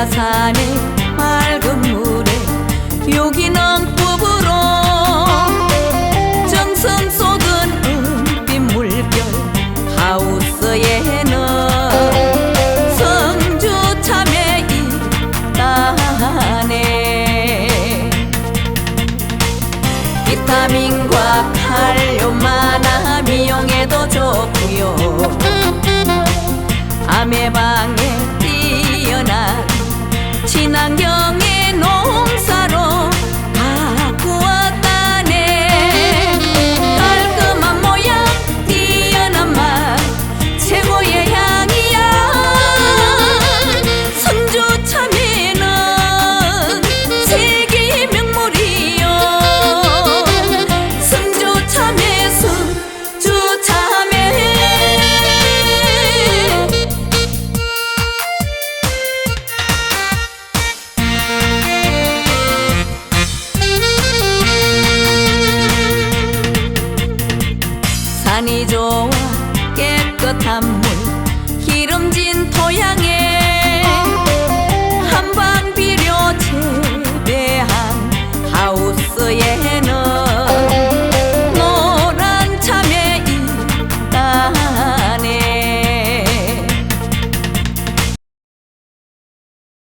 혼자 사네 맑은 물에 여기 남부으로 전선 속은 은빛 물결 하우스에는 성주 참에 있다네. 비타민과 칼륨 많아 미용에도 좋고요. 아메방 친환경 산이 좋아 깨끗한 물 기름진 토양에